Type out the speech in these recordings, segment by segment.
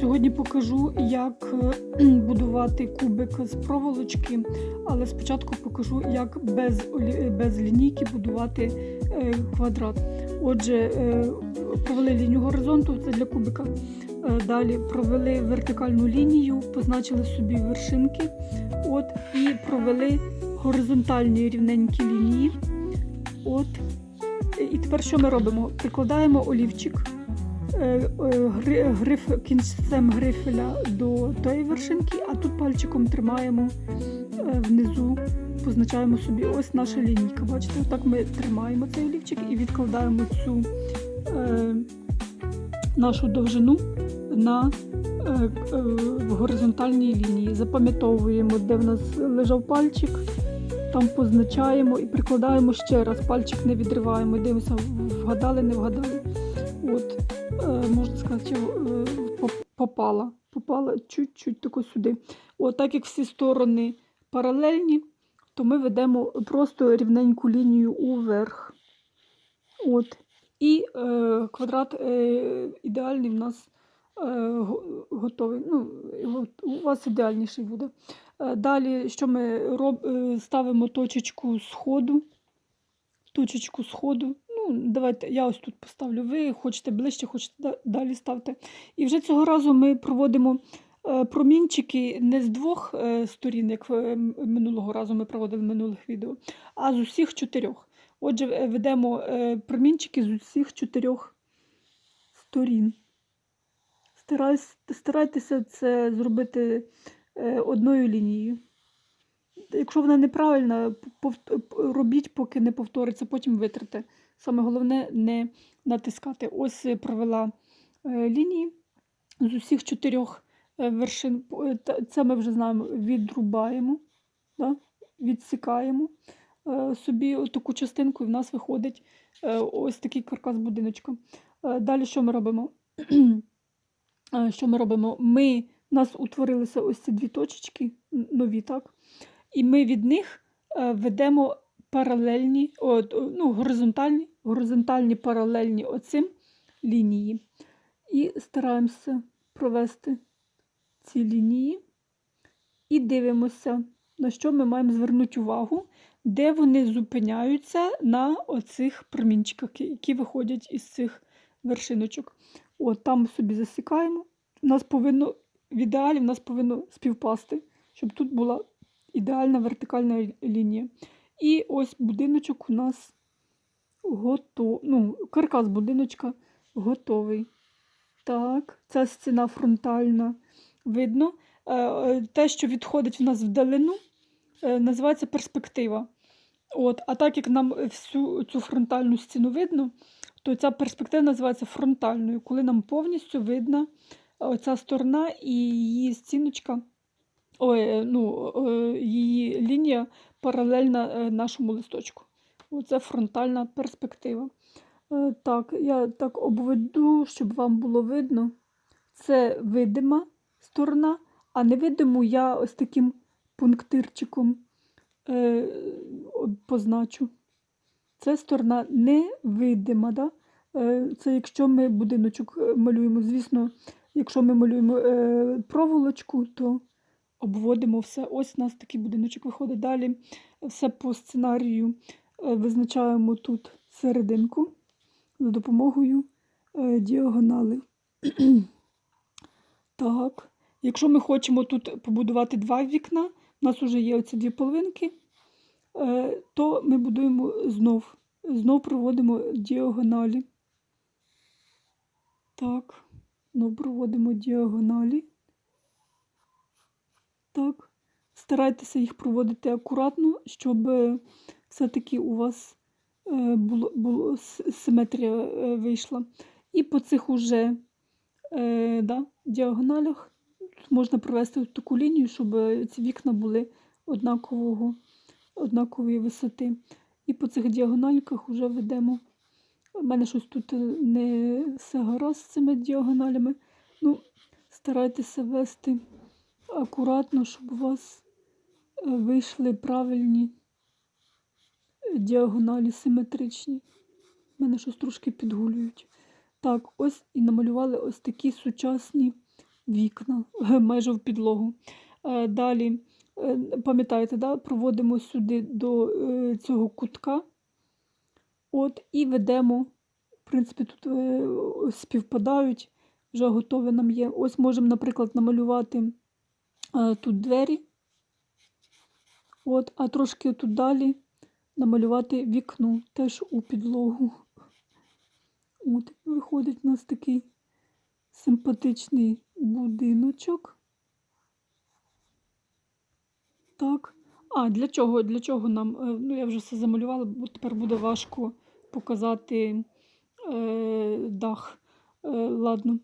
Сьогодні покажу, як е, будувати кубик з проволочки, але спочатку покажу, як без, без лінійки будувати е, квадрат. Отже, е, провели лінію горизонту, це для кубика. Е, Далі провели вертикальну лінію, позначили собі вершинки. От, і провели горизонтальні рівненькі лінії. От. І тепер що ми робимо? Прикладаємо олівчик е, е, гриф, кінцем грифеля до тої вершинки, а тут пальчиком тримаємо е, внизу, позначаємо собі ось наша лінійка. Бачите, отак ми тримаємо цей олівчик і відкладаємо цю е, нашу довжину на е, е, в горизонтальній лінії. Запам'ятовуємо, де в нас лежав пальчик. Там позначаємо і прикладаємо ще раз. Пальчик не відриваємо, дивимося, вгадали, не вгадали. От, е, можна сказати, е, попала. Попала чуть-чуть тако сюди. От, так як всі сторони паралельні, то ми ведемо просто рівненьку лінію уверх. От. І е, квадрат е, ідеальний в нас е, готовий. Ну, у вас ідеальніший буде. Е, Далі, що ми роб... е, ставимо точечку сходу. Точечку сходу. Ну, давайте я ось тут поставлю. Ви хочете ближче, хочете далі ставте. І вже цього разу ми проводимо е, промінчики не з двох е, сторін, як минулого разу ми проводили в минулих відео, а з усіх чотирьох. Отже, е, ведемо промінчики з усіх чотирьох сторін. Старайтеся це зробити одною лінією. Якщо вона неправильна, робіть, поки не повториться, потім витрите. Саме головне не натискати. Ось е, провела е, лінії з усіх чотирьох е, вершин. Це ми вже знаємо, відрубаємо, да? відсікаємо собі таку частинку, і в нас виходить ось такий каркас будиночка. Далі що ми робимо? Що ми робимо? Ми, у нас утворилися ось ці дві точечки, нові, так? І ми від них ведемо паралельні, от, ну, горизонтальні, горизонтальні паралельні оцим лінії. І стараємося провести ці лінії. І дивимося, на що ми маємо звернути увагу, де вони зупиняються на оцих промінчиках, які виходять із цих вершиночок. От там собі засікаємо. У нас повинно, в ідеалі в нас повинно співпасти, щоб тут була ідеальна вертикальна лінія. І ось будиночок у нас готовий. Ну, каркас будиночка готовий. Так, ця стіна фронтальна. Видно. Е, е, Те, що відходить в нас вдалину, е, називається перспектива. От, а так як нам всю цю фронтальну стіну видно, то ця перспектива називається фронтальною, коли нам повністю видна ця сторона і її стіночка, ой, ну, її лінія паралельна нашому листочку. Оце фронтальна перспектива. Е, Так, я так обведу, щоб вам було видно. Це видима сторона, а невидиму я ось таким пунктирчиком е, позначу. Це сторона невидима. Да? Е, Це якщо ми будиночок малюємо. Звісно, якщо ми малюємо проволочку, то обводимо все. Ось у нас такий будиночок виходить. Далі все по сценарію визначаємо тут серединку за допомогою е, діагоналей. Так. Якщо ми хочемо тут побудувати два вікна, у нас вже є оці дві половинки, е, то ми будуємо знов. Знов проводимо діагоналі. Так, знов проводимо діагоналі. Так. Старайтеся їх проводити акуратно, щоб е, все-таки у вас е, було, було симетрія е, вийшла. І по цих уже е, да, діагоналях можна провести таку лінію, щоб ці вікна були однакового, однакової висоти. І по цих діагональках вже ведемо. У мене щось тут е, не все гаразд з цими діагоналями. Ну, старайтеся вести акуратно, щоб у вас вийшли правильні діагоналі симетричні. Мене щось трошки підгулюють. Так, ось і намалювали ось такі сучасні вікна, майже в підлогу. Е, Далі, е, пам'ятаєте, да, проводимо сюди до е, цього кутка. От, і ведемо. В принципі, тут співпадають, вже готове нам є. Ось можемо, наприклад, намалювати тут двері. От, а трошки тут далі намалювати вікно теж у підлогу. От, виходить у нас такий симпатичний будиночок. Так. А, для чого? Для чого нам? е, Ну, я вже все замалювала, бо тепер буде важко показати е, дах. Е, ладно.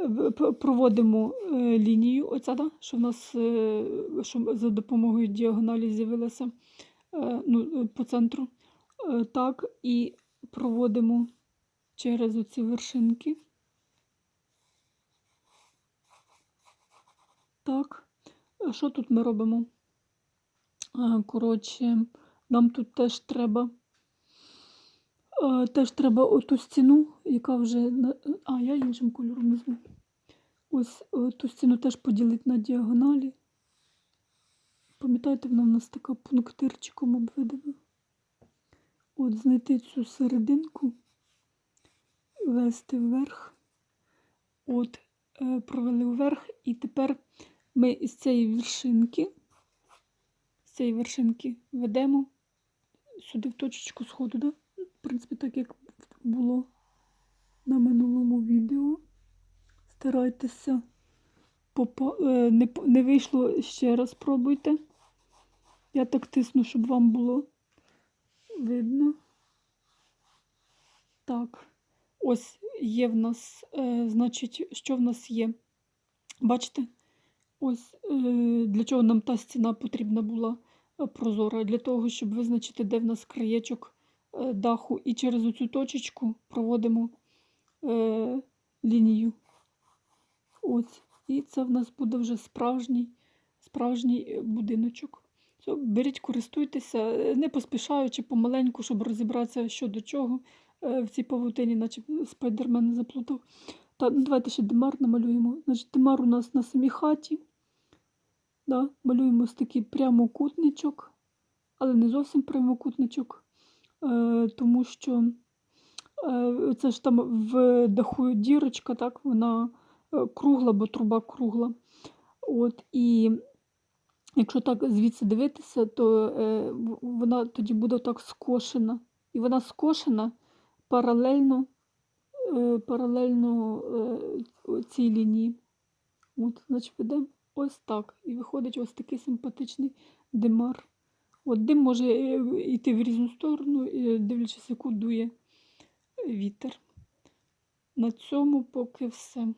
Е, Проводимо е, лінію, оця, да? що в нас е, що за допомогою діагоналі з'явилася ну, е, по центру. Е, так, і проводимо через оці вершинки. Так. Е, Що тут ми робимо? Е, Коротше, нам тут теж треба. е, Теж треба оту стіну, яка вже. А, я іншим кольором візьму. Ось е, ту стіну теж поділити на діагоналі. Пам'ятаєте, вона в нас така пунктирчиком обведена. От знайти цю серединку, вести вверх. От, е, провели вверх, і тепер ми із цієї вершинки, з цієї вершинки ведемо сюди в точечку сходу, да? в принципі, так як було на минулому відео. Старайтеся е, не вийшло ще раз пробуйте. Я так тисну, щоб вам було видно. Так, ось є в нас, е, значить, що в нас є. Бачите? Ось е, для чого нам та стіна потрібна була е, прозора. Для того, щоб визначити, де в нас краєчок е, даху, і через оцю точечку проводимо е, лінію. Ось. І це в нас буде вже справжній, справжній е, будиночок. Беріть, користуйтеся, е, не поспішаючи помаленьку, щоб розібратися, що до чого е, в цій павутині, наче спайдермен заплутав. Та, ну, давайте ще димар намалюємо. Значить, димар у нас на самій хаті. Да, малюємо ось такий прямокутничок, але не зовсім прямокутничок, е, тому що е, це ж там в даху дірочка, так, вона е, кругла, бо труба кругла. От, і якщо так звідси дивитися, то е, вона тоді буде так скошена. І вона скошена паралельно, е, паралельно е, цій лінії. От, значить, ведемо ось так. І виходить ось такий симпатичний димар. От дим може е, йти в різну сторону, е, дивлячись, яку дує вітер. На цьому поки все.